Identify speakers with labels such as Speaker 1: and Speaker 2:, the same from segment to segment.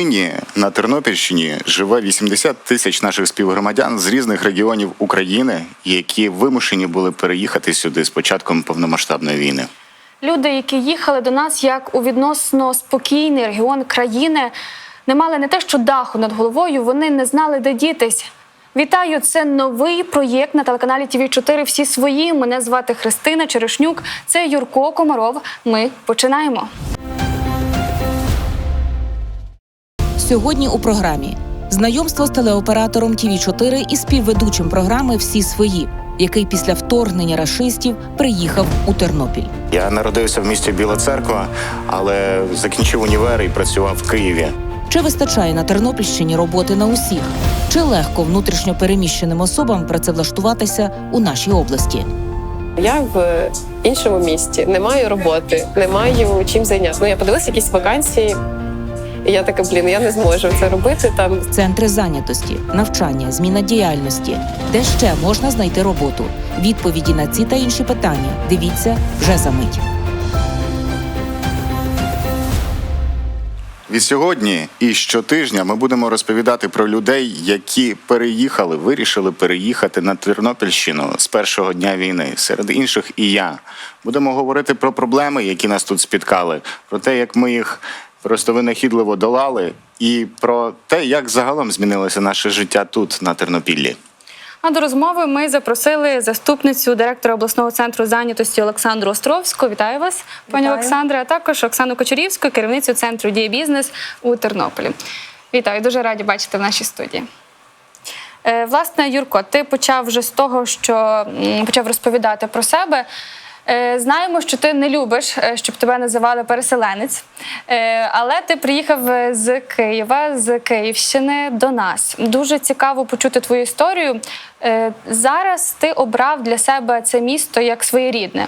Speaker 1: Нині на Тернопільщині живе 80 тисяч наших співгромадян з різних регіонів України, які вимушені були переїхати сюди з початком повномасштабної війни.
Speaker 2: Люди, які їхали до нас як у відносно спокійний регіон країни, не мали не те, що даху над головою, вони не знали, де дітись. Вітаю! Це новий проєкт на телеканалі ТВ 4 Всі свої. Мене звати Христина Черешнюк. Це Юрко Комаров. Ми починаємо.
Speaker 3: Сьогодні у програмі знайомство з телеоператором ТВ 4 і співведучим програми Всі свої, який після вторгнення рашистів приїхав у Тернопіль.
Speaker 1: Я народився в місті Біла Церква, але закінчив універ і працював в Києві.
Speaker 3: Чи вистачає на Тернопільщині роботи на усіх? Чи легко внутрішньо переміщеним особам працевлаштуватися у нашій області?
Speaker 4: Я в іншому місті, не маю роботи, не маю чим зайнятися. Ну я подивилася якісь вакансії, і я така, блін, я не зможу це робити там.
Speaker 3: Центри зайнятості, навчання, зміна діяльності, де ще можна знайти роботу? Відповіді на ці та інші питання дивіться вже за мить.
Speaker 1: Від сьогодні і щотижня ми будемо розповідати про людей, які переїхали, вирішили переїхати на Тернопільщину з першого дня війни. Серед інших і я. Будемо говорити про проблеми, які нас тут спіткали, про те, як ми їх просто винахідливо долали, і про те, як загалом змінилося наше життя тут, на Тернопіллі.
Speaker 2: А до розмови ми запросили заступницю директора обласного центру зайнятості Олександру Островську. Вітаю вас, пані
Speaker 4: Вітаю.
Speaker 2: Олександре, а також Оксану Кочурівську, керівницю центру «Дія бізнес у Тернополі. Вітаю, дуже раді бачити в нашій студії. Е, Власне, Юрко, ти почав вже з того, що почав розповідати про себе. Е, Знаємо, що ти не любиш, е, щоб тебе називали переселенець, Е, але ти приїхав з Києва, з Київщини до нас. Дуже цікаво почути твою історію. Зараз ти обрав для себе це місто як своєрідне.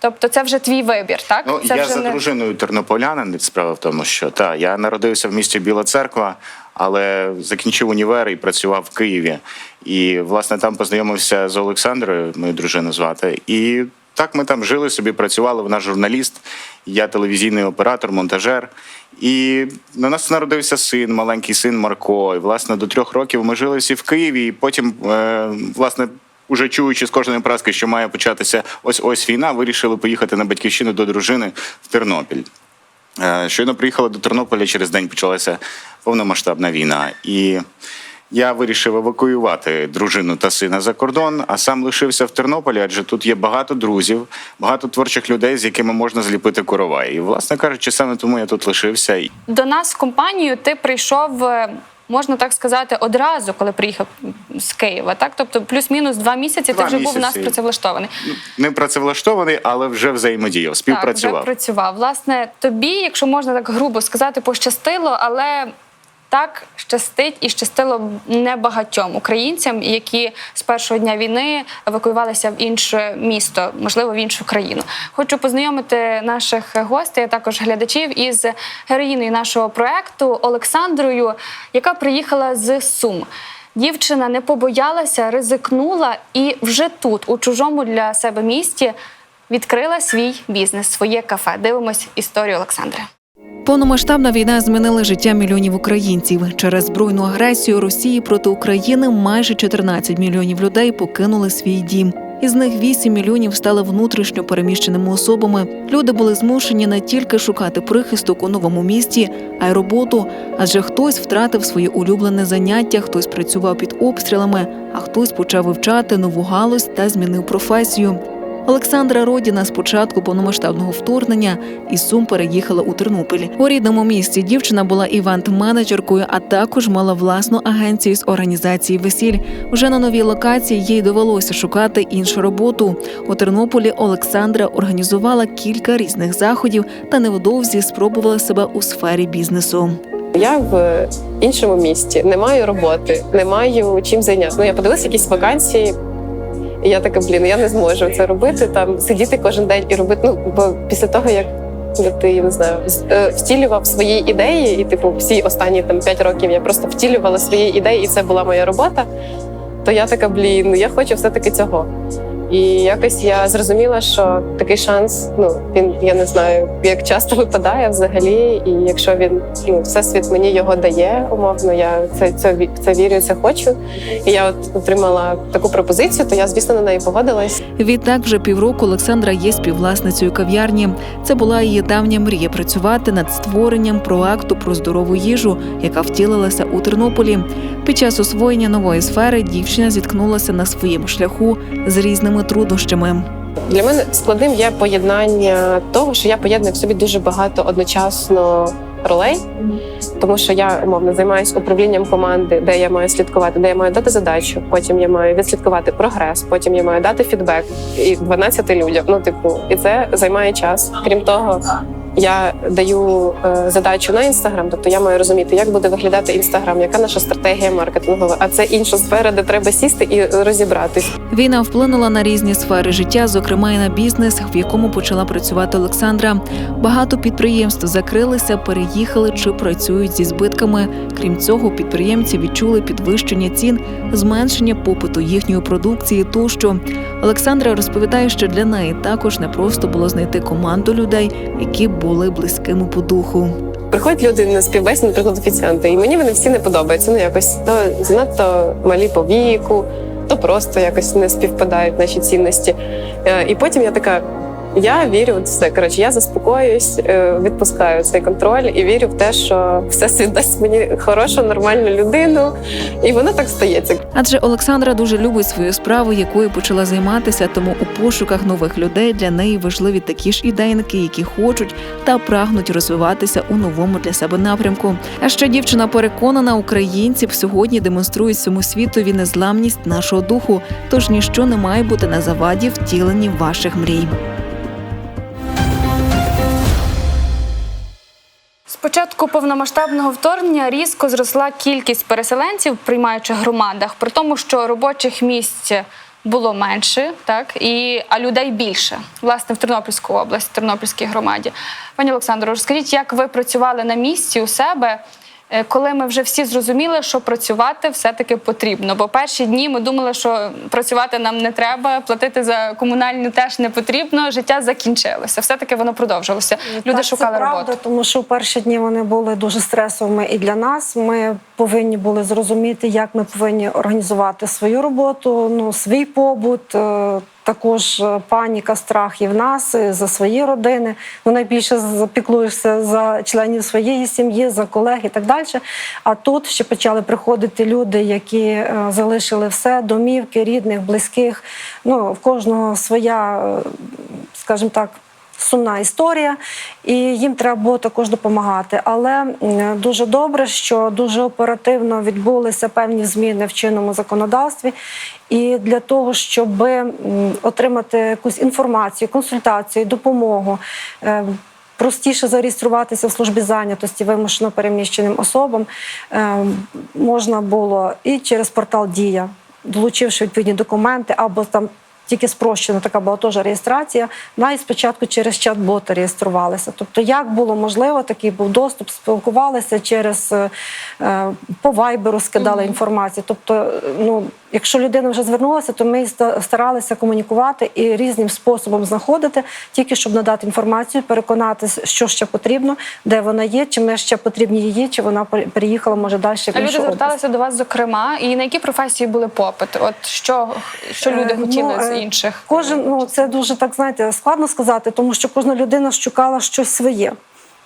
Speaker 2: Тобто, це вже твій вибір, так?
Speaker 1: Ну,
Speaker 2: це
Speaker 1: я
Speaker 2: вже
Speaker 1: за
Speaker 2: не-
Speaker 1: дружиною тернополянин. Справа в тому, що та я народився в місті Біла Церква, але закінчив універ і працював в Києві. І власне там познайомився з Олександрою, мою дружину звати. І так ми там жили собі, працювали. Вона журналіст, я телевізійний оператор, монтажер. І на нас народився син, маленький син Марко. І власне до трьох років ми жили всі в Києві. І потім, е, власне. Уже чуючи з кожної праски, що має початися ось ось війна, вирішили поїхати на батьківщину до дружини в Тернопіль. Е, Щойно приїхали до Тернополя, через день почалася повномасштабна війна. І я вирішив евакуювати дружину та сина за кордон, а сам лишився в Тернополі, адже тут є багато друзів, багато творчих людей, з якими можна зліпити коровай. І, власне кажучи, саме тому я тут лишився.
Speaker 2: До нас в компанію ти прийшов, е, можна так сказати, одразу, коли приїхав з Києва. Так, тобто плюс-мінус два місяці
Speaker 1: Два
Speaker 2: ти вже був у нас працевлаштований.
Speaker 1: Не працевлаштований, але вже взаємодіяв,
Speaker 2: Так, вже
Speaker 1: співпрацював.
Speaker 2: працював. Власне, тобі, якщо можна так грубо сказати, пощастило, але так щастить і щастило небагатьом українцям, які з першого дня війни евакуювалися в інше місто, можливо, в іншу країну. Хочу познайомити наших гостей, а також глядачів із героїною нашого проекту Олександрою, яка приїхала з Сум. Дівчина не побоялася, ризикнула і вже тут, у чужому для себе місті, відкрила свій бізнес, своє кафе. Дивимось історію Олександри.
Speaker 5: Повномасштабна війна змінила життя мільйонів українців. Через збройну агресію Росії проти України майже 14 мільйонів людей покинули свій дім. Із них 8 мільйонів стали внутрішньо переміщеними особами. Люди були змушені не тільки шукати прихисток у новому місті, а й роботу. Адже хтось втратив своє улюблене заняття, хтось працював під обстрілами, а хтось почав вивчати нову галузь та змінив професію. Олександра Родіна з початку повномасштабного вторгнення із Сум переїхала у Тернопіль. У рідному місті дівчина була івент-менеджеркою, а також мала власну агенцію з організації весіль. Вже на новій локації їй довелося шукати іншу роботу. У Тернополі Олександра організувала кілька різних заходів та невдовзі спробувала себе у сфері бізнесу.
Speaker 4: Я в іншому місті, не маю роботи, не маю чим зайнятися. Ну я подивилася якісь вакансії. І я така, блін, я не зможу це робити, там сидіти кожен день і робити. Ну бо після того, як ти я не знаю, е, втілював свої ідеї, і типу всі останні там 5 років я просто втілювала свої ідеї, і це була моя робота. То я така, блін, ну я хочу все-таки цього. І якось я зрозуміла, що такий шанс, ну він я не знаю, як часто випадає взагалі. І якщо він ну всесвіт мені його дає, умовно, я це, це, це вірю, це хочу. І я от отримала таку пропозицію, то я звісно на неї погодилась.
Speaker 5: Відтак, вже півроку Олександра є співвласницею кав'ярні. Це була її давня мрія працювати над створенням проекту про здорову їжу, яка втілилася у Тернополі. Під час освоєння нової сфери дівчина зіткнулася на своєму шляху з різними труднощами.
Speaker 4: Для мене складним є поєднання того, що я поєдную в собі дуже багато одночасно ролей, тому що я умовно займаюся управлінням команди, де я маю слідкувати, де я маю дати задачу. Потім я маю відслідкувати прогрес, потім я маю дати фідбек і 12 людям. Ну, типу, і це займає час. Крім того. Я даю е, задачу на інстаграм, тобто я маю розуміти, як буде виглядати інстаграм, яка наша стратегія маркетингова. А це інша сфера, де треба сісти і розібратись.
Speaker 5: Війна вплинула на різні сфери життя, зокрема і на бізнес, в якому почала працювати Олександра. Багато підприємств закрилися, переїхали чи працюють зі збитками. Крім цього, підприємці відчули підвищення цін, зменшення попиту їхньої продукції. Тощо Олександра розповідає, що для неї також непросто було знайти команду людей, які були близькими по духу.
Speaker 4: Приходять люди на співбесіду, наприклад, офіціанти, і мені вони всі не подобаються. Ну якось то занадто малі по віку, то просто якось не співпадають наші цінності. Е, І потім я така. Я вірю в все. Коротше, я заспокоююсь, е, відпускаю цей контроль і вірю в те, що все дасть мені хорошу, нормальну людину, і воно так стається.
Speaker 5: Адже Олександра дуже любить свою справу, якою почала займатися, тому у пошуках нових людей для неї важливі такі ж ідейники, які хочуть та прагнуть розвиватися у новому для себе напрямку. А ще дівчина переконана, українці б сьогодні демонструють всьому світові незламність нашого духу, тож ніщо не має бути на заваді втіленні ваших мрій.
Speaker 2: Початку повномасштабного вторгнення різко зросла кількість переселенців в громадах, при тому, що робочих місць було менше, так і а людей більше. Власне, в Тернопільську область, в Тернопільській громаді. Пані Олександро, розкажіть, як ви працювали на місці у себе? Е, Коли ми вже всі зрозуміли, що працювати все-таки потрібно. Бо перші дні ми думали, що працювати нам не треба, платити за комунальні теж не потрібно. Життя закінчилося. Все-таки воно продовжилося. Люди
Speaker 6: Так,
Speaker 2: шукали
Speaker 6: це правда,
Speaker 2: роботу.
Speaker 6: тому що перші дні вони були дуже стресовими і для нас. Ми повинні були зрозуміти, як ми повинні організувати свою роботу, ну свій побут. Також е, паніка, страх і в нас і за свої родини. Ну найбільше запіклуєшся за членів своєї сім'ї, за колег і так далі. А тут ще почали приходити люди, які е, залишили все, домівки, рідних, близьких. Ну в кожного своя, е, скажімо так сумна історія, і їм треба було також допомагати. Але дуже добре, що дуже оперативно відбулися певні зміни в чинному законодавстві. І для того, щоб отримати якусь інформацію, консультацію, допомогу. е, Простіше зареєструватися в службі зайнятості вимушено переміщеним особам е, можна було і через портал Дія, долучивши відповідні документи або там тільки спрощена така була теж реєстрація. Навіть спочатку через чат-боти реєструвалися. Тобто, як було можливо, такий був доступ, спілкувалися через е, по вайберу, скидали інформацію. Тобто, ну якщо людина вже звернулася, то ми старалися комунікувати і різним способом знаходити, тільки щоб надати інформацію, переконатися, що ще потрібно, де вона є, чи ми ще потрібні її, чи вона пере- переїхала, може далі
Speaker 2: А люди зверталися до вас, зокрема, і на які професії були попит? От що, що люди
Speaker 6: Е,
Speaker 2: хотіли
Speaker 6: ну,
Speaker 2: з
Speaker 6: е,
Speaker 2: інших?
Speaker 6: Кожен ну це дуже так знаєте, складно сказати, тому що кожна людина шукала щось своє.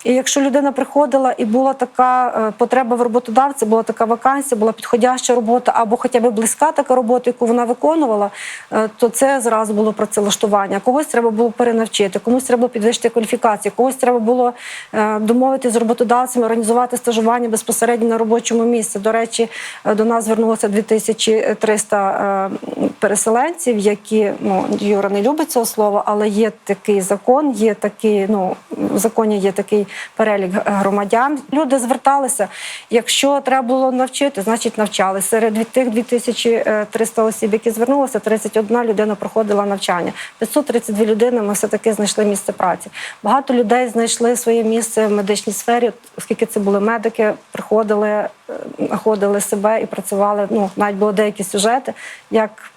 Speaker 6: І якщо людина приходила і була така е, потреба в роботодавці, була така вакансія, була підходяща робота, або хоча б близька така робота, яку вона виконувала, е, то це зразу було працевлаштування. Когось треба було перенавчити, комусь треба було підвищити кваліфікацію, когось треба було е, домовитися з роботодавцями, організувати стажування безпосередньо на робочому місці. До речі, до нас звернулося 2300 е, переселенців, які ну Юра не любить цього слова, але є такий закон, є такий, ну в законі є такий перелік громадян. Люди зверталися. Якщо треба було навчити, значить навчали. Серед тих 2300 осіб, які звернулися, 31 людина проходила навчання. 532 людини ми все таки знайшли місце праці. Багато людей знайшли своє місце в медичній сфері, оскільки це були медики, приходили, е, знаходили себе і працювали. Ну навіть були деякі сюжети, як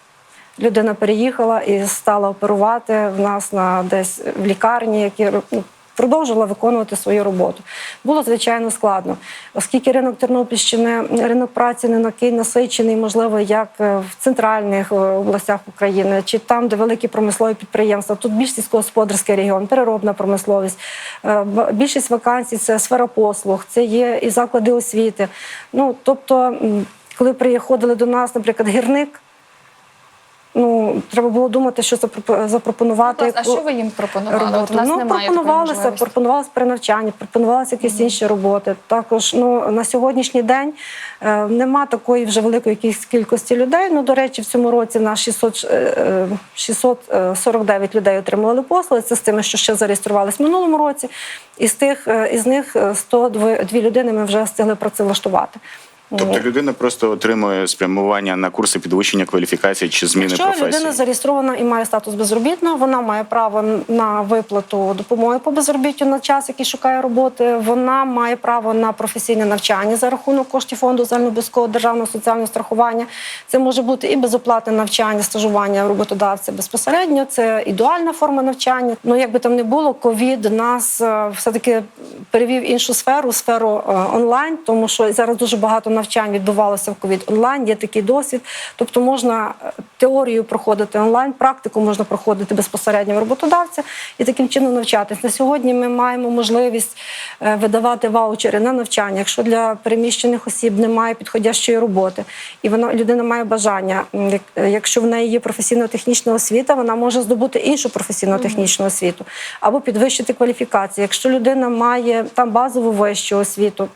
Speaker 6: людина переїхала і стала оперувати в нас на десь в лікарні, які ну, продовжила виконувати свою роботу. Було звичайно складно, оскільки ринок Тернопільщини, ринок праці не такий насичений, можливо, як е, в центральних е, областях України, чи там, де великі промислові підприємства. Тут більш сільськогосподарський регіон, переробна промисловість. Е, Більшість вакансій це сфера послуг, це є і заклади освіти. Ну тобто, коли приходили до нас, наприклад, гірник. Ну, треба було думати, що запропо- запропонувати.
Speaker 2: Клас, а що ви їм пропонували? От у нас
Speaker 6: ну,
Speaker 2: немає можливості.
Speaker 6: пропонувалися перенавчання, пропонувалися якісь інші роботи. Також ну, на сьогоднішній день е, нема такої вже великої кількості- кількості людей. Ну, до речі, в цьому році на 600, е, е, 649 людей отримували послуги. Це з тими, що ще зареєструвалися в минулому році. Із тих е, із них е, 102 дві людини ми вже встигли працевлаштувати.
Speaker 1: Тобто людина просто отримує спрямування на курси підвищення кваліфікації чи зміни
Speaker 6: Якщо
Speaker 1: професії.
Speaker 6: людина зареєстрована і має статус безробітного, вона має право на виплату допомоги по безробіттю на час, який шукає роботи. Вона має право на професійне навчання за рахунок коштів фонду загальнообов'язкового державного соціального страхування. Це може бути і безоплатне навчання, стажування роботодавця безпосередньо. Це ідеальна форма навчання. Ну як би там не було, ковід нас все таки перевів іншу сферу, сферу е, онлайн, тому що зараз дуже багато навчань відбувалося в ковід онлайн. Є такий досвід. Тобто можна е, теорію проходити онлайн, практику можна проходити безпосередньо в роботодавця і таким чином навчатись. На сьогодні ми маємо можливість е, видавати ваучери на навчання. Якщо для переміщених осіб немає підходящої роботи, і вона людина має бажання. е, Якщо в неї є професійно-технічна освіта, вона може здобути іншу професійно-технічну освіту або підвищити кваліфікацію. Якщо людина має там базову вищу освіту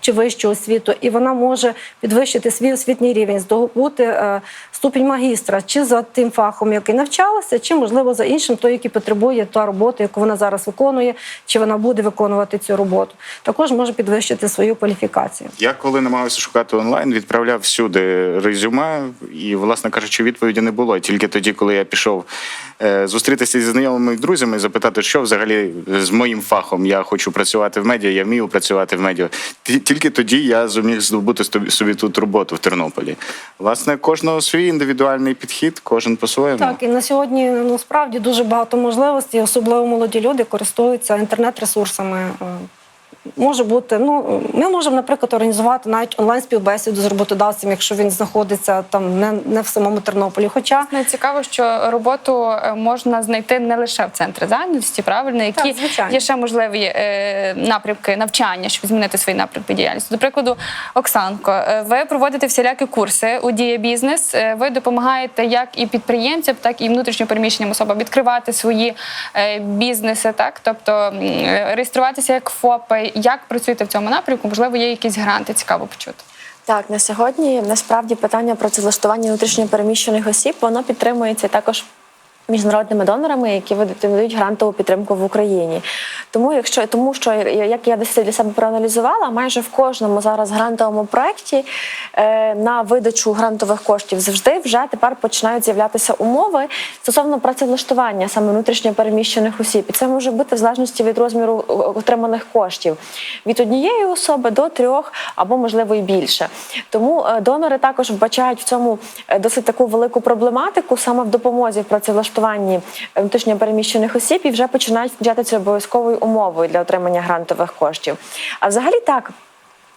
Speaker 6: чи вищу освіту, і вона може підвищити свій освітній рівень, здобути е, ступінь магістра, чи за тим фахом, який навчалася, чи можливо за іншим, той, який потребує та робота, яку вона зараз виконує, чи вона буде виконувати цю роботу. Також може підвищити свою кваліфікацію.
Speaker 1: Я коли намагався шукати онлайн, відправляв всюди резюме, і, власне кажучи, відповіді не було. Тільки тоді, коли я пішов е, зустрітися зі знайомими і друзями, запитати, що взагалі з моїм фахом я хочу працювати в медіа, я вмію працювати в медіа. Ті- Тільки тоді я зуміг здобути собі тут роботу в Тернополі. Власне, кожного свій індивідуальний підхід, кожен по-своєму.
Speaker 6: Так, і на сьогодні насправді дуже багато можливостей, особливо молоді люди користуються інтернет-ресурсами. Може бути, ну ми можемо, наприклад, організувати навіть онлайн співбесіду з роботодавцем, якщо він знаходиться там не, не в самому Тернополі. Хоча
Speaker 2: Ну, цікаво, що роботу е, можна знайти не лише в центрі зайнятості, правильно, які
Speaker 6: Так, звичайно.
Speaker 2: є ще можливі е, напрямки навчання, щоб змінити свої напрямки діяльності. До прикладу, Оксанко, е, ви проводите всілякі курси у дія бізнес. Е, Ви допомагаєте як і підприємцям, так і внутрішньопереміщеним особам відкривати свої е, бізнеси, так тобто е, реєструватися як ФОПи. Як працюєте в цьому напрямку? Можливо, є якісь гранти, цікаво почути.
Speaker 7: Так, на сьогодні насправді питання про працевлаштування внутрішньопереміщених осіб воно підтримується також міжнародними донорами, які надають грантову підтримку в Україні. Тому, якщо тому, що як я десь для себе проаналізувала, майже в кожному зараз грантовому проєкті е, на видачу грантових коштів завжди вже тепер починають з'являтися умови стосовно працевлаштування саме внутрішньопереміщених осіб. І це може бути в залежності від розміру отриманих коштів від однієї особи до трьох або можливо і більше. Тому е, донори також вбачають в цьому е, досить таку велику проблематику саме в допомозі в працевлаштуванні е, внутрішньопереміщених осіб і вже починають включати обов'язковою умовою для отримання грантових коштів. А взагалі так.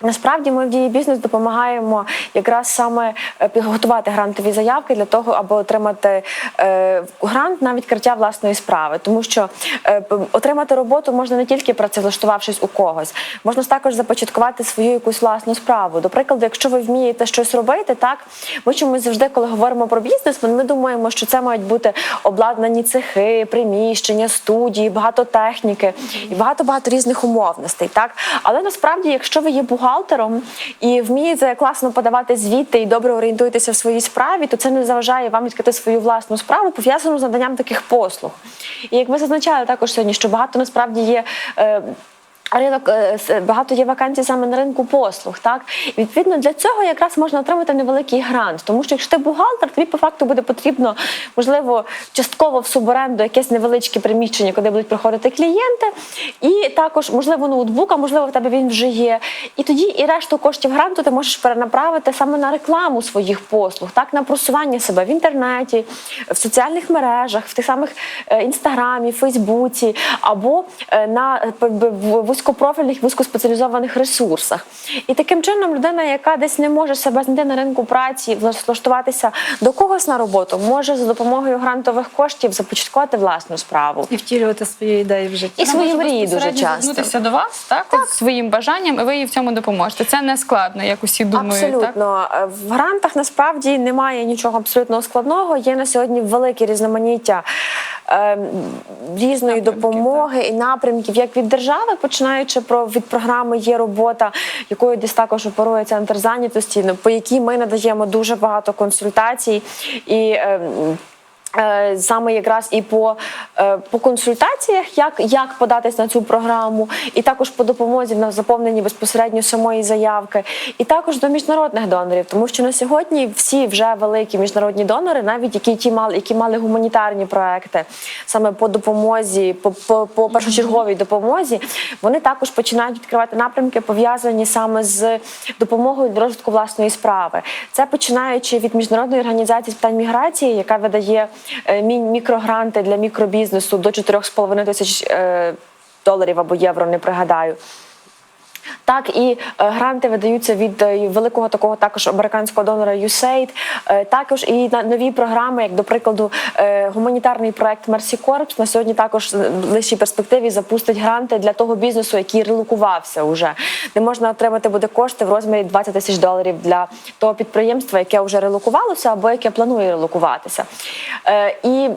Speaker 7: Насправді ми в дії бізнес допомагаємо якраз саме е, підготувати грантові заявки для того, аби отримати е, грант на відкриття власної справи, тому що е, отримати роботу можна не тільки працевлаштувавшись у когось, можна також започаткувати свою якусь власну справу. До прикладу, якщо ви вмієте щось робити, так ми чомусь завжди, коли говоримо про бізнес, ми думаємо, що це мають бути обладнані цехи, приміщення, студії, багато техніки і багато багато різних умовностей. Так, але насправді, якщо ви є бухгалтером і вмієте класно подавати звіти і добре орієнтуєтеся в своїй справі, то це не заважає вам відкрити свою власну справу, пов'язану з наданням таких послуг. І як ви зазначали також сьогодні, що багато насправді є. Ринок е, багато є вакансій саме на ринку послуг, так? Відповідно для цього якраз можна отримати невеликий грант, тому що якщо ти бухгалтер, тобі по факту буде потрібно, можливо, частково в суборенду якесь невеличке приміщення, куди будуть приходити клієнти, і також можливо ноутбук, а можливо в тебе він вже є. І тоді і решту коштів гранту ти можеш перенаправити саме на рекламу своїх послуг, так? На просування себе в інтернеті, в соціальних мережах, в тих самих е, інстаграмі, Фейсбуці або е, на в- вузькопрофільних, вузькоспеціалізованих ресурсах. І таким чином людина, яка десь не може себе знайти на ринку праці, влаш- влаштуватися до когось на роботу, може за допомогою грантових коштів започаткувати власну справу.
Speaker 6: І втілювати свої ідеї в життя.
Speaker 7: І свої
Speaker 2: Вона може
Speaker 7: мрії дуже часто.
Speaker 2: до вас, так, От своїм бажанням, і ви їй в цьому допоможете. Це не складно, як усі думають.
Speaker 7: Абсолютно Е, в грантах насправді немає нічого абсолютно складного. Є на сьогодні велике різноманіття різної допомоги і напрямків, як від держави, починаючи про від програми є робота, якою десь також оперує центр зайнятості, ну, по якій ми надаємо дуже багато консультацій і. Е, Саме якраз і по, е, по консультаціях, як, як податись на цю програму, і також по допомозі на заповненні безпосередньо самої заявки, і також до міжнародних донорів, тому що на сьогодні всі вже великі міжнародні донори, навіть які ті мали, які мали гуманітарні проекти, саме по допомозі, по, по, по першочерговій допомозі, вони також починають відкривати напрямки, пов'язані саме з допомогою розвитку власної справи. Це починаючи від міжнародної організації з питань міграції, яка видає мікрогранти для мікробізнесу до 4,5 тисяч е, доларів або євро, не пригадаю. Так, і е, гранти видаються від е, великого такого також американського донора USAID, е, також і на нові програми, як до прикладу, гуманітарний проект Mercy Corps на сьогодні також в ближчій перспективі запустить гранти для того бізнесу, який релокувався уже, де можна отримати буде кошти в розмірі 20 тисяч доларів для того підприємства, яке вже релокувалося або яке планує релокуватися. І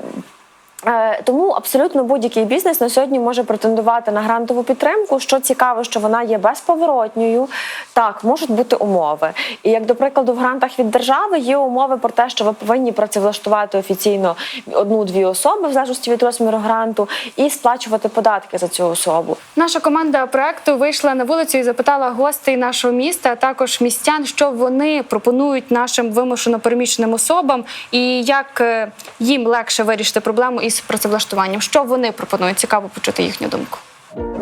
Speaker 7: Тому абсолютно будь-який бізнес на сьогодні може претендувати на грантову підтримку. Що цікаво, що вона є безповоротньою. Так, можуть бути умови. І як до прикладу, в грантах від держави є умови про те, що ви повинні працевлаштувати офіційно одну-дві особи в залежності від розміру гранту, і сплачувати податки за цю особу.
Speaker 2: Наша команда проекту вийшла на вулицю і запитала гостей нашого міста, а також містян, що вони пропонують нашим вимушено переміщеним особам, і як е, їм легше вирішити проблему із працевлаштуванням. Що вони пропонують? Цікаво почути їхню думку.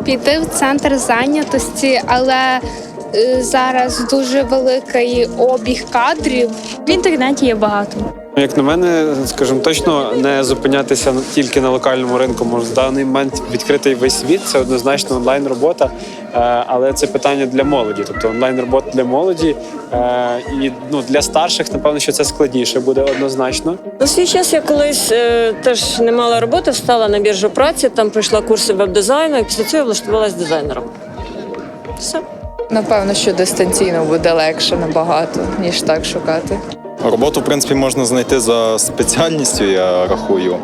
Speaker 8: піти в центр зайнятості, але е, зараз дуже великий обіг кадрів. В інтернеті є багато.
Speaker 9: Як на мене, скажімо, точно не зупинятися тільки на локальному ринку. Може, в даний момент відкритий весь світ, це однозначно онлайн робота, але це питання для молоді. Тобто онлайн робота для молоді е, і ну для старших, напевно, що це складніше буде однозначно.
Speaker 10: У свій час я колись е, теж не мала роботи, встала на біржу праці, там пройшла курси веб-дизайну і після цього я влаштувалась дизайнером. Все.
Speaker 11: Напевно, що дистанційно буде легше набагато, ніж так шукати.
Speaker 12: Роботу, в принципі, можна знайти за спеціальністю, я рахую.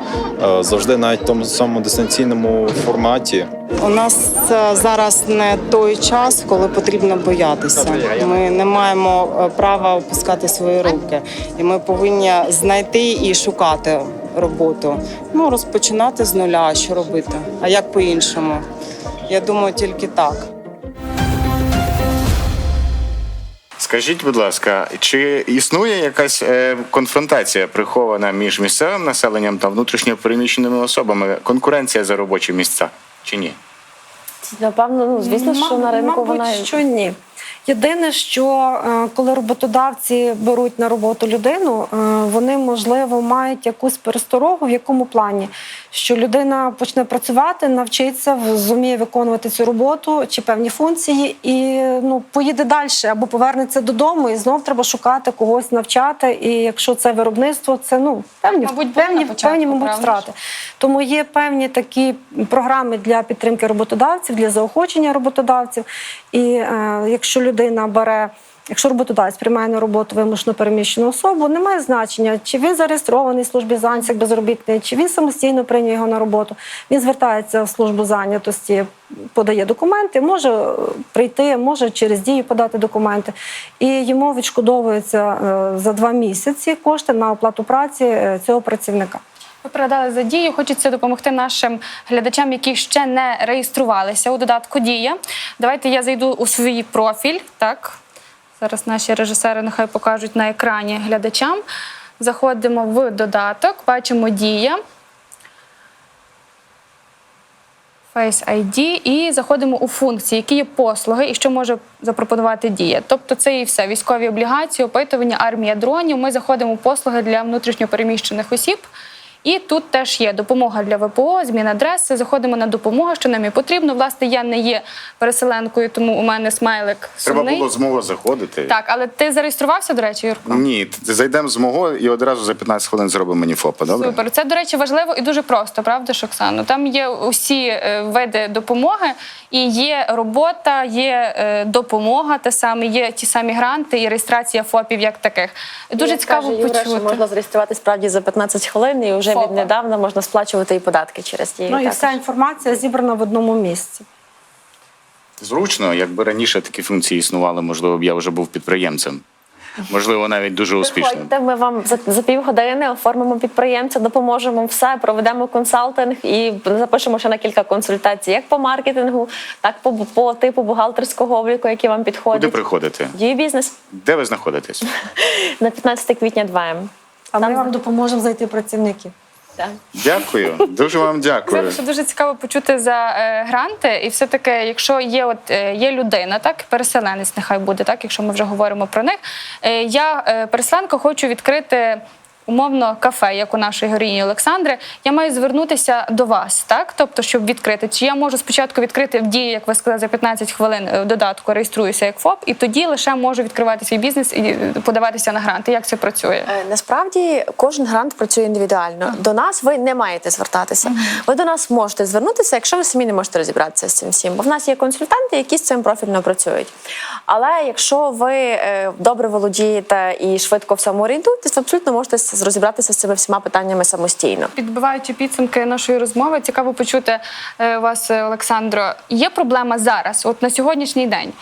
Speaker 12: Е, Завжди навіть в тому самому дистанційному форматі.
Speaker 13: У нас е, зараз не той час, коли потрібно боятися. Ми не маємо е, права опускати свої руки, і ми повинні знайти і шукати роботу. Ну розпочинати з нуля, що робити. А як по-іншому? Я думаю, тільки так.
Speaker 1: Скажіть, будь ласка, чи існує якась е, конфронтація прихована між місцевим населенням та внутрішньо переміщеними особами? Конкуренція за робочі місця чи ні?
Speaker 7: Напевно, ну звісно, що на ринку
Speaker 6: Мабуть,
Speaker 7: вона
Speaker 6: що ні. Єдине, що е, коли роботодавці беруть на роботу людину, е, вони можливо мають якусь пересторогу, в якому плані, що людина почне працювати, навчиться, зуміє виконувати цю роботу чи певні функції, і ну поїде далі або повернеться додому, і знов треба шукати когось навчати. І якщо це виробництво, це ну певні
Speaker 2: Мабуть,
Speaker 6: певні,
Speaker 2: початку,
Speaker 6: певні мабуть, втрати. Тому є певні такі програми для підтримки роботодавців, для заохочення роботодавців. І е, якщо людина бере. Якщо роботодавець приймає на роботу вимушено переміщену особу, немає значення, чи він зареєстрований в службі зайнятості як безробітний, чи він самостійно прийняв його на роботу. Він звертається в службу зайнятості, подає документи, може е, прийти, може через дію подати документи, і йому відшкодовуються е, за два місяці кошти на оплату праці е, цього працівника.
Speaker 2: Ви передали за дію. Хочеться допомогти нашим глядачам, які ще не реєструвалися у додатку Дія. Давайте я зайду у свій профіль. Так, зараз наші режисери нехай покажуть на екрані глядачам. Заходимо в додаток, бачимо Дія. Face ID і заходимо у функції, які є послуги і що може запропонувати дія. Тобто це і все: військові облігації, опитування, армія дронів. Ми заходимо у послуги для внутрішньопереміщених осіб. І тут теж є допомога для ВПО, зміна адреси. Заходимо на допомогу, що нам і потрібно. Власне, я не є переселенкою, тому у мене смайлик
Speaker 1: Треба
Speaker 2: сумний.
Speaker 1: було з мого заходити.
Speaker 2: Так, але ти зареєструвався, до речі, Юрко?
Speaker 1: Ні, зайдемо з мого і одразу за 15 хвилин зробимо мені ФОПа, добре?
Speaker 2: Супер. Це, до речі, важливо і дуже просто, правда, ж, Оксано? Там є усі е, види допомоги, і є робота, є е, допомога, те саме, є ті самі гранти і реєстрація ФОПів як таких. Дуже
Speaker 7: Як
Speaker 2: цікаво
Speaker 7: каже Юра,
Speaker 2: почути.
Speaker 7: що можна зареєструвати справді за 15 хвилин, і вже Віднедавна можна сплачувати і податки через дію.
Speaker 6: Ну і
Speaker 7: також.
Speaker 6: вся інформація зібрана в одному місці.
Speaker 1: Зручно, якби раніше такі функції існували, можливо, б я вже був підприємцем. Можливо, навіть дуже успішним.
Speaker 7: Приходьте, ми вам за, за півгодини оформимо підприємця, допоможемо все, проведемо консалтинг і запишемо ще на кілька консультацій, як по маркетингу, так по, по типу бухгалтерського обліку, які вам
Speaker 1: Куди
Speaker 7: підходять.
Speaker 1: приходити?
Speaker 7: Дію бізнес
Speaker 1: Де ви знаходитесь?
Speaker 7: на 15 квітня 2М.
Speaker 6: А ми вам допоможемо знайти працівників.
Speaker 7: Так.
Speaker 1: Дякую, дуже вам дякую.
Speaker 2: Це дуже цікаво почути за е, гранти, і все таки, якщо є от е, є людина, так переселенець, нехай буде, так, якщо ми вже говоримо про них. Е, я е, переселенка хочу відкрити. Умовно, кафе, як у нашої героїні Олександри, я маю звернутися до вас, так? Тобто, щоб відкрити. Чи я можу спочатку відкрити в дії, як ви сказали, за 15 хвилин е, в додатку реєструюся як ФОП, і тоді лише можу відкривати свій бізнес і е, подаватися на гранти. Як це працює?
Speaker 7: Е, Насправді кожен грант працює індивідуально. До нас ви не маєте звертатися. Ви до нас можете звернутися, якщо ви самі не можете розібратися з цим всім. Бо в нас є консультанти, які з цим профільно працюють. Але якщо ви добре володієте і швидко в орієнтуєтесь, абсолютно можете розібратися з цими всіма питаннями самостійно.
Speaker 2: Підбиваючи підсумки нашої розмови, цікаво почути е, вас, е, Олександро. Є проблема зараз, от на сьогоднішній день,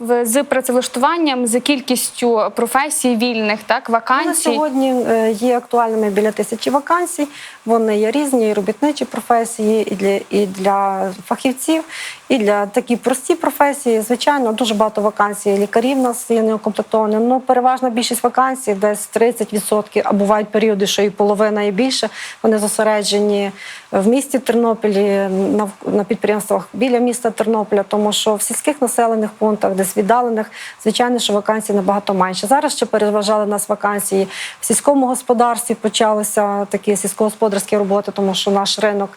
Speaker 2: в- з працевлаштуванням, з кількістю професій вільних, так,
Speaker 6: На
Speaker 2: вакансій.
Speaker 6: сьогодні е, є актуальними біля тисячі вакансій. Вони є різні, і робітничі професії, і для, і для фахівців, і для такі прості професії. Звичайно, дуже багато вакансій. Лікарів у нас є неукомплектовані. Ну, переважна більшість вакансій, десь 30%, а бувають періоди, що і половина, і більше. Вони зосереджені в місті Тернопілі, на, на підприємствах біля міста Тернополя, тому що в сільських населених пунктах, десь віддалених, звичайно, що вакансій набагато менше. Зараз ще переважали нас вакансії в сільському господарстві. Почалися такі сільськогосподарські роботи, тому що наш ринок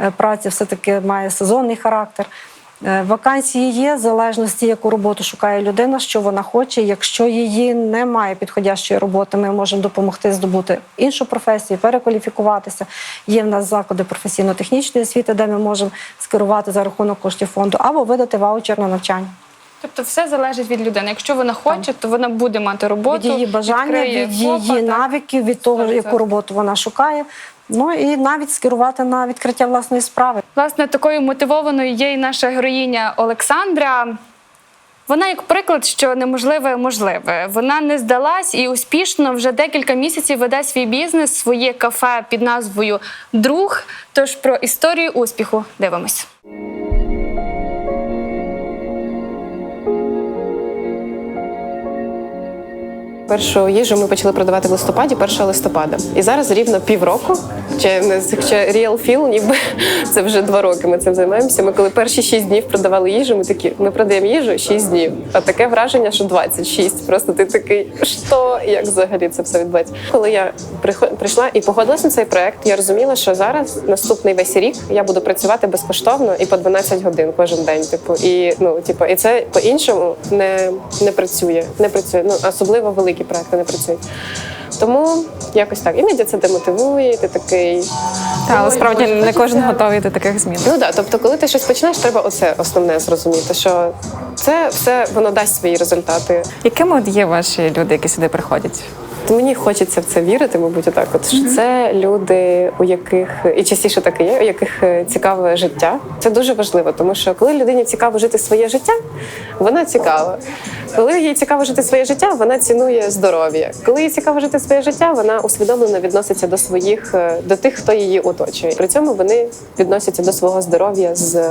Speaker 6: е, праці все-таки має сезонний характер. Е, Вакансії є в залежності, яку роботу шукає людина, що вона хоче. Якщо її немає підходящої роботи, ми можемо допомогти здобути іншу професію, перекваліфікуватися. Є в нас заклади професійно-технічної освіти, де ми можемо скерувати за рахунок коштів фонду або видати ваучер на навчання.
Speaker 2: Тобто все залежить від людини. Якщо вона хоче, то вона буде мати роботу.
Speaker 6: від її бажання, від її навиків, від того, яку роботу вона шукає. Ну і навіть скерувати на відкриття власної справи.
Speaker 2: Власне, такою мотивованою є і наша героїня Олександра. Вона як приклад, що неможливе можливе. Вона не здалась і успішно вже декілька місяців веде свій бізнес, своє кафе під назвою Друг. Тож про історію успіху дивимось.
Speaker 4: Першу їжу ми почали продавати в листопаді, 1 листопада. І зараз рівно півроку, чи хоча Real Feel, ніби це вже два роки. Ми цим займаємося. Ми коли перші шість днів продавали їжу, ми такі ми продаємо їжу 6 днів. А таке враження, що 26. Просто ти такий, що як взагалі це все відбувається. Коли я прийшла і погодилась на цей проект, я розуміла, що зараз наступний весь рік я буду працювати безкоштовно і по 12 годин кожен день. Типу, і ну, типу, і це по-іншому не, не працює. Не працює. Ну особливо великі проекти не працюють. Тому якось так. Іноді це демотивує, ти такий.
Speaker 14: Та, але справді не кожен готовий до таких змін.
Speaker 4: Ну так, тобто, коли ти щось починаєш, треба оце основне зрозуміти, що це все воно дасть свої результати.
Speaker 14: Якими от є ваші люди, які сюди приходять?
Speaker 4: То мені хочеться в це вірити, мабуть, отак. От що це люди, у яких і частіше так і є, у яких е, цікаве життя. Це дуже важливо, тому що коли людині цікаво жити своє життя, вона цікава. Коли їй цікаво жити своє життя, вона цінує здоров'я. Коли їй цікаво жити своє життя, вона усвідомлено відноситься до своїх е, до тих, хто її оточує. При цьому вони відносяться до свого здоров'я з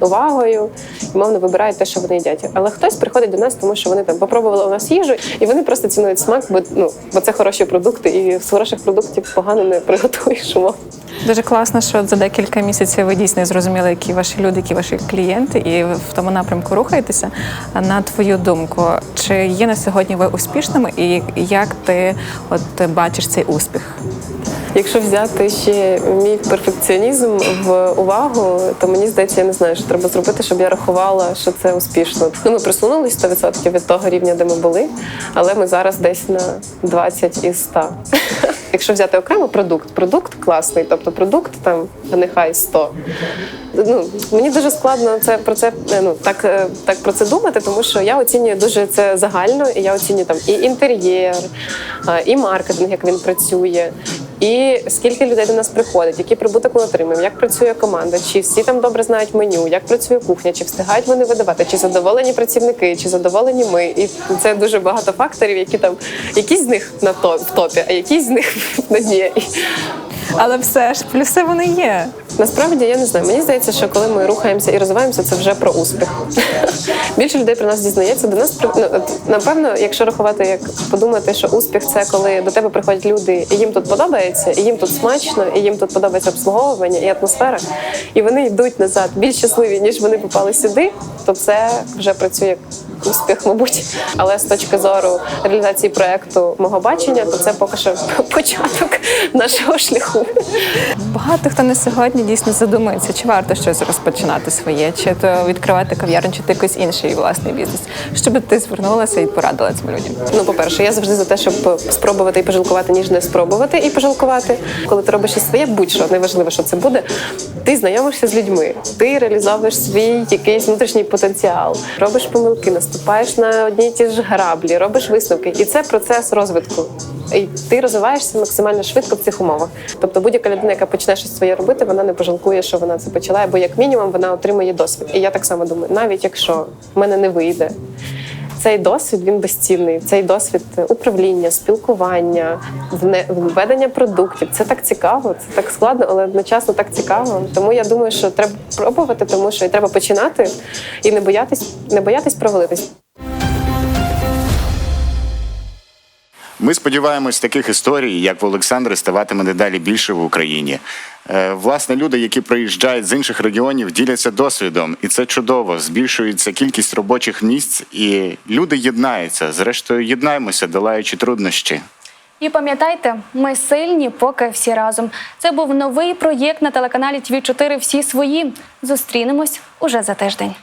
Speaker 4: увагою і мовно вибирають те, що вони їдять. Але хтось приходить до нас, тому що вони там попробували у нас їжу, і вони просто цінують смак, бо ну бо це хороші продукти, і з хороших продуктів погано не приготуєш.
Speaker 14: Дуже класно, що за декілька місяців ви дійсно зрозуміли, які ваші люди, які ваші клієнти, і в тому напрямку рухаєтеся. На твою думку, чи є на сьогодні ви успішними, і як ти от бачиш цей успіх?
Speaker 4: Якщо взяти ще мій перфекціонізм в увагу, то мені здається, я не знаю, що треба зробити, щоб я рахувала, що це успішно. Ну, ми просунулись 100% від того рівня, де ми були, але ми зараз десь на 20 із 100. Якщо взяти окремо продукт, продукт класний, тобто продукт там нехай 100. Ну мені дуже складно це про це е, ну так, е, так про це думати, тому що я оцінюю дуже це загально, і я оцінюю там і інтер'єр, е, і маркетинг, як він працює. І скільки людей до нас приходить, який прибуток ми отримуємо, як працює команда, чи всі там добре знають меню, як працює кухня, чи встигають вони видавати, чи задоволені працівники, чи задоволені ми. І це дуже багато факторів, які там якісь з них на топ в топі, а якісь з них на дні.
Speaker 14: Але все ж плюси вони є.
Speaker 4: Насправді я не знаю. Мені здається, що коли ми рухаємося і розвиваємося, це вже про успіх. Більше людей про нас дізнається. До нас ну, напевно, якщо рахувати, як подумати, що успіх це коли до тебе приходять люди, і їм тут подобається, і їм тут смачно, і їм тут подобається обслуговування і атмосфера, і вони йдуть назад більш щасливі, ніж вони попали сюди, то це вже працює як успіх, мабуть. Але з точки зору реалізації проекту мого бачення, то це поки що початок нашого шляху.
Speaker 14: Багато хто на сьогодні дійсно задумується, чи варто щось розпочинати своє, чи то відкривати кав'ярню, чи то якийсь інший власний бізнес. Щоб ти звернулася і порадила цим людям.
Speaker 4: Ну, по-перше, я завжди за те, щоб спробувати і пожалкувати, ніж не спробувати і пожалкувати. Коли ти робиш щось своє, будь-що неважливо, що це буде. Ти знайомишся з людьми, ти реалізовуєш свій якийсь внутрішній потенціал, робиш помилки, наступаєш на одні й ті ж граблі, робиш висновки, і це процес розвитку. І ти розвиваєшся максимально швидко в цих умовах. Тобто будь-яка людина, яка почне щось своє робити, вона не пожалкує, що вона це почала, бо як мінімум вона отримує досвід. І я так само думаю, навіть якщо в мене не вийде. Цей досвід він безцінний. Цей досвід управління, спілкування, введення продуктів. Це так цікаво, це так складно, але одночасно так цікаво. Тому я думаю, що треба пробувати, тому що і треба починати і не боятись, не боятись провалитись.
Speaker 1: Ми сподіваємось, таких історій, як в Олександри, ставатиме дедалі більше в Україні. Е, Власне, люди, які приїжджають з інших регіонів, діляться досвідом, і це чудово. Збільшується кількість робочих місць, і люди єднаються. Зрештою, єднаємося, долаючи труднощі.
Speaker 2: І пам'ятайте, ми сильні, поки всі разом. Це був новий проєкт на телеканалі ТВ 4 Всі свої. Зустрінемось уже за тиждень.